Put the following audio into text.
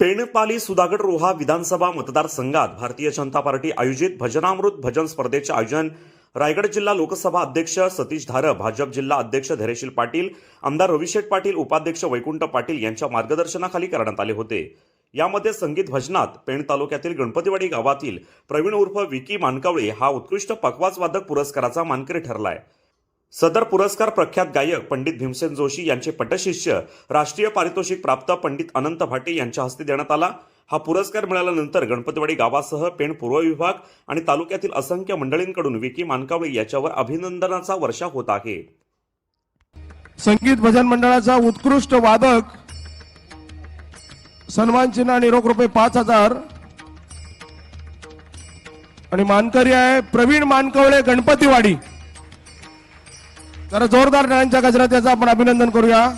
पेणपाली सुधागड रोहा विधानसभा मतदारसंघात भारतीय जनता पार्टी आयोजित भजनामृत भजन स्पर्धेचे आयोजन रायगड जिल्हा लोकसभा अध्यक्ष सतीश धारप भाजप जिल्हा अध्यक्ष धैर्यशील पाटील आमदार रविशेठ पाटील उपाध्यक्ष वैकुंठ पाटील यांच्या मार्गदर्शनाखाली करण्यात आले होते. यामध्ये संगीत भजनात पेण तालुक्यातील गणपतीवाडी गावातील प्रवीण उर्फ विकी मानकावळे हा उत्कृष्ट पकवाज वादक पुरस्काराचा मानकरी ठरलाय. सदर पुरस्कार प्रख्यात गायक पंडित भीमसेन जोशी यांचे पटशिष्य राष्ट्रीय पारितोषिक प्राप्त पंडित अनंत भाटे यांच्या हस्ते देण्यात आला. हा पुरस्कार मिळाल्यानंतर गणपतीवाडी गावासह पेण पूर्व विभाग आणि तालुक्यातील असंख्य मंडळींकडून विकी मानकावळे याच्यावर अभिनंदनाचा वर्षा होत आहे. संगीत भजन मंडळाचा उत्कृष्ट वादक सन्मान चिन्ह आणि रोख रुपये पाच हजार. आणि मानकरी आहे प्रवीण मानकवळे गणपतीवाडी. जरा जोरदार टाळ्यांच्या गजरात याचं आपण अभिनंदन करूया.